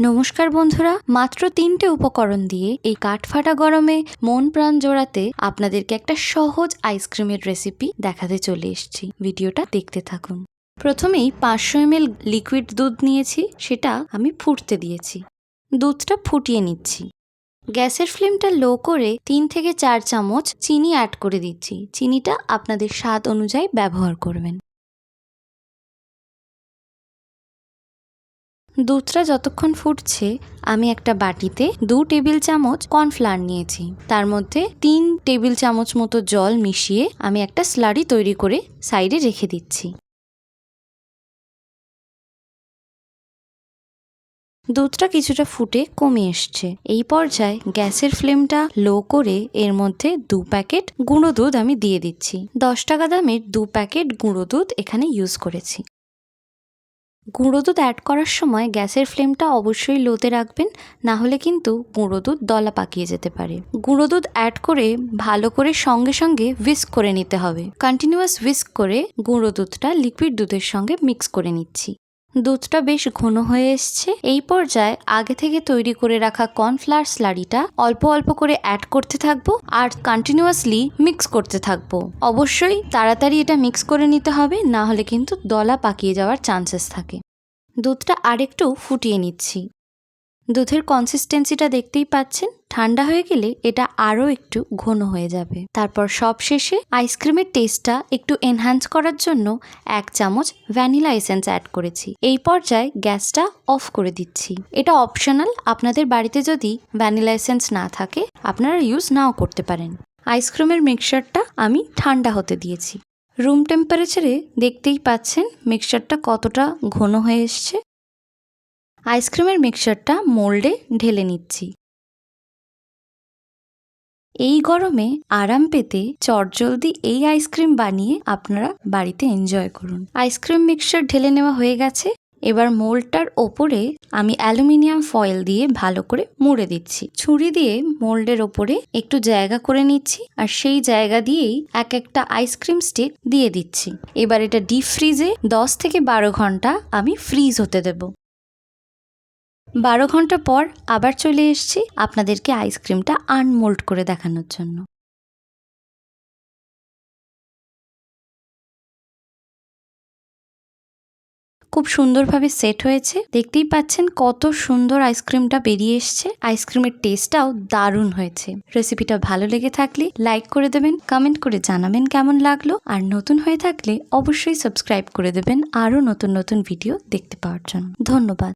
নমস্কার বন্ধুরা, মাত্র তিনটে উপকরণ দিয়ে এই কাঠফাটা গরমে মন প্রাণ জোড়াতে আপনাদেরকে একটা সহজ আইসক্রিমের রেসিপি দেখাতে চলে এসেছি। ভিডিওটা দেখতে থাকুন। প্রথমেই পাঁচশো এমএল লিকুইড দুধ নিয়েছি, সেটা আমি ফুটতে দিয়েছি। দুধটা ফুটিয়ে নিচ্ছি। গ্যাসের ফ্লেমটা লো করে তিন থেকে চার চামচ চিনি অ্যাড করে দিচ্ছি। চিনিটা আপনাদের স্বাদ অনুযায়ী ব্যবহার করবেন। দুধটা যতক্ষণ ফুটছে, আমি একটা বাটিতে দু টেবিল চামচ কর্নফ্লাওয়ার নিয়েছি। তার মধ্যে তিন টেবিল চামচ মতো জল মিশিয়ে আমি একটা স্লারি তৈরি করে সাইডে রেখে দিচ্ছি। দুধটা কিছুটা ফুটে কমে এসছে। এই পর্যায়ে গ্যাসের ফ্লেমটা লো করে এর মধ্যে দু প্যাকেট গুঁড়ো দুধ আমি দিয়ে দিচ্ছি। দশ টাকা দামের দু প্যাকেট গুঁড়ো দুধ এখানে ইউজ করেছি। গুঁড়ো দুধ অ্যাড করার সময় গ্যাসের ফ্লেমটা অবশ্যই লোতে রাখবেন না হলে কিন্তু গুঁড়ো দুধ দলা পাকিয়ে যেতে পারে। গুঁড়ো দুধ অ্যাড করে ভালো করে সঙ্গে সঙ্গে উইস্ক করে নিতে হবে। কন্টিনিউয়াস উইস্ক করে গুঁড়ো দুধটা লিকুইড দুধের সঙ্গে মিক্স করে নিচ্ছি। দুধটা বেশ ঘন হয়ে এসছে। এই পর্যায়ে আগে থেকে তৈরি করে রাখা কর্নফ্লাওয়ার স্লারিটা অল্প অল্প করে অ্যাড করতে থাকব আর কন্টিনিউয়াসলি মিক্স করতে থাকব। অবশ্যই তাড়াতাড়ি এটা মিক্স করে নিতে হবে, না হলে কিন্তু দলা পাকিয়ে যাওয়ার চান্সেস থাকে। দুধটা আরেকটু ফুটিয়ে নিচ্ছি। দুধের কনসিস্টেন্সিটা দেখতেই পাচ্ছেন। ঠান্ডা হয়ে গেলে এটা আরও একটু ঘন হয়ে যাবে। তারপর সব শেষে আইসক্রিমের টেস্টটা একটু এনহ্যান্স করার জন্য এক চামচ ভ্যানিলা এসেন্স অ্যাড করেছি। এই পর্যায়ে গ্যাসটা অফ করে দিচ্ছি। এটা অপশনাল আপনাদের বাড়িতে যদি ভ্যানিলা এসেন্স না থাকে, আপনারা ইউজ নাও করতে পারেন। আইসক্রিমের মিক্সারটা আমি ঠান্ডা হতে দিয়েছি। রুম টেম্পারেচারে দেখতেই পাচ্ছেন মিক্সারটা কতটা ঘন হয়ে এসছে। আইসক্রিমের মিক্সারটা মোল্ডে ঢেলে নিচ্ছি। এই গরমে আরাম পেতে চটজলদি এই আইসক্রিম বানিয়ে আপনারা বাড়িতে এনজয় করুন। আইসক্রিম মিক্সচার ঢেলে নেওয়া হয়ে গেছে। এবার মোল্ডটার ওপরে আমি অ্যালুমিনিয়াম ফয়েল দিয়ে ভালো করে মুড়ে দিচ্ছি। ছুরি দিয়ে মোল্ডের ওপরে একটু জায়গা করে নিচ্ছি আর সেই জায়গা দিয়েই এক একটা আইসক্রিম স্টিক দিয়ে দিচ্ছি। এবার এটা ডিপ ফ্রিজে দশ থেকে বারো ঘণ্টা আমি ফ্রিজ হতে দেবো। বারো ঘণ্টা পর আবার চলে এসছি আপনাদেরকে আইসক্রিমটা আনমোল্ড করে দেখানোর জন্য। খুব সুন্দরভাবে সেট হয়েছে। দেখতেই পাচ্ছেন কত সুন্দর আইসক্রিমটা বেরিয়ে এসছে। আইসক্রিমের টেস্টটাও দারুণ হয়েছে। রেসিপিটা ভালো লেগে থাকলে লাইক করে দেবেন, কমেন্ট করে জানাবেন কেমন লাগল। আর নতুন হয়ে থাকলে অবশ্যই সাবস্ক্রাইব করে দেবেন আরও নতুন নতুন ভিডিও দেখতে পাওয়ার জন্য। ধন্যবাদ।